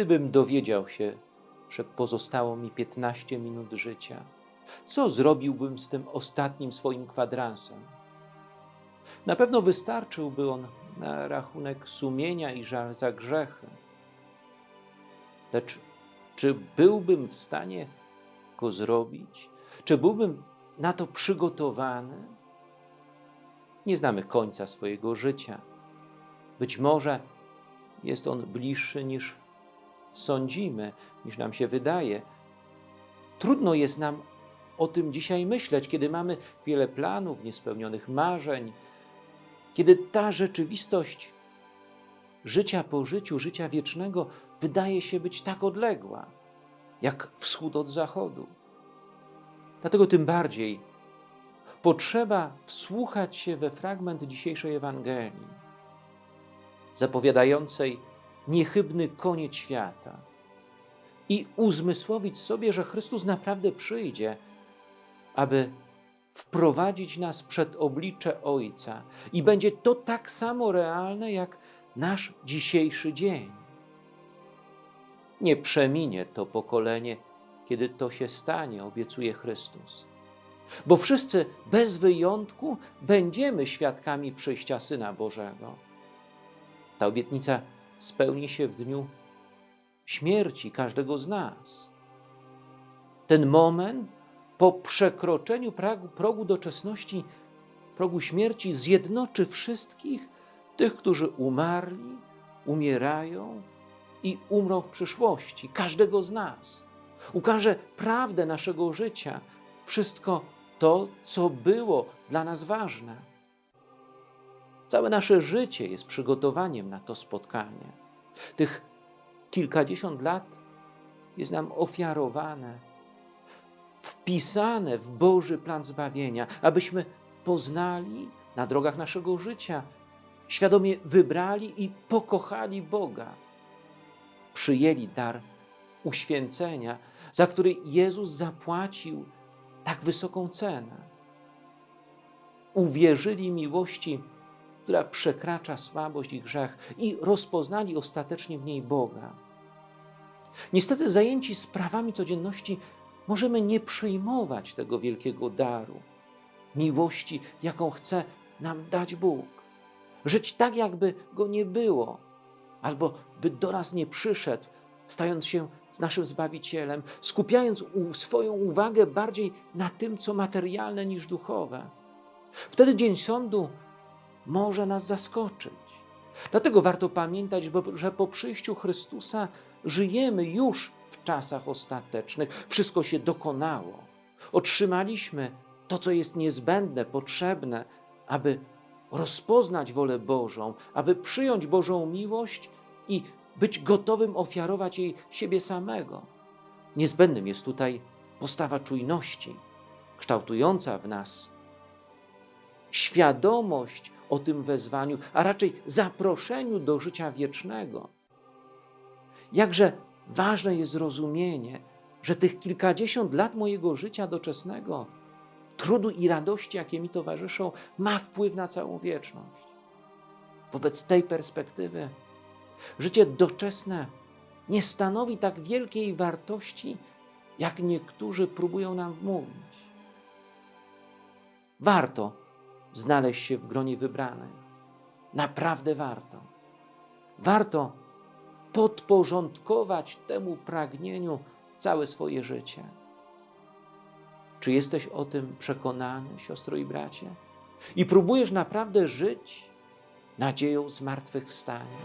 Gdybym dowiedział się, że pozostało mi 15 minut życia, co zrobiłbym z tym ostatnim swoim kwadransem? Na pewno wystarczyłby on na rachunek sumienia i żal za grzechy. Lecz czy byłbym w stanie go zrobić? Czy byłbym na to przygotowany? Nie znamy końca swojego życia. Być może jest on bliższy niż sądzimy, niż nam się wydaje. Trudno jest nam o tym dzisiaj myśleć, kiedy mamy wiele planów, niespełnionych marzeń, kiedy ta rzeczywistość życia po życiu, życia wiecznego wydaje się być tak odległa, jak wschód od zachodu. Dlatego tym bardziej potrzeba wsłuchać się we fragment dzisiejszej Ewangelii, zapowiadającej niechybny koniec świata i uzmysłowić sobie, że Chrystus naprawdę przyjdzie, aby wprowadzić nas przed oblicze Ojca i będzie to tak samo realne jak nasz dzisiejszy dzień. Nie przeminie to pokolenie, kiedy to się stanie, obiecuje Chrystus. Bo wszyscy bez wyjątku będziemy świadkami przyjścia Syna Bożego. Ta obietnica spełni się w dniu śmierci każdego z nas. Ten moment po przekroczeniu pragu, progu doczesności, progu śmierci, zjednoczy wszystkich tych, którzy umarli, umierają i umrą w przyszłości, każdego z nas. Ukaże prawdę naszego życia, wszystko to, co było dla nas ważne. Całe nasze życie jest przygotowaniem na to spotkanie. Tych kilkadziesiąt lat jest nam ofiarowane, wpisane w Boży plan zbawienia, abyśmy poznali na drogach naszego życia, świadomie wybrali i pokochali Boga. Przyjęli dar uświęcenia, za który Jezus zapłacił tak wysoką cenę. Uwierzyli miłości, która przekracza słabość i grzech, i rozpoznali ostatecznie w niej Boga. Niestety, zajęci sprawami codzienności, możemy nie przyjmować tego wielkiego daru, miłości, jaką chce nam dać Bóg. Żyć tak, jakby go nie było, albo by do nas nie przyszedł, stając się z naszym Zbawicielem, skupiając swoją uwagę bardziej na tym, co materialne niż duchowe. Wtedy dzień sądu może nas zaskoczyć. Dlatego warto pamiętać, że po przyjściu Chrystusa żyjemy już w czasach ostatecznych. Wszystko się dokonało. Otrzymaliśmy to, co jest niezbędne, potrzebne, aby rozpoznać wolę Bożą, aby przyjąć Bożą miłość i być gotowym ofiarować jej siebie samego. Niezbędnym jest tutaj postawa czujności, kształtująca w nas świadomość o tym wezwaniu, a raczej zaproszeniu do życia wiecznego. Jakże ważne jest zrozumienie, że tych kilkadziesiąt lat mojego życia doczesnego, trudu i radości, jakie mi towarzyszą, ma wpływ na całą wieczność. Wobec tej perspektywy, życie doczesne nie stanowi tak wielkiej wartości, jak niektórzy próbują nam wmówić. Warto znaleźć się w gronie wybranych. Naprawdę warto. Warto podporządkować temu pragnieniu całe swoje życie. Czy jesteś o tym przekonany, siostro i bracie? I próbujesz naprawdę żyć nadzieją zmartwychwstania?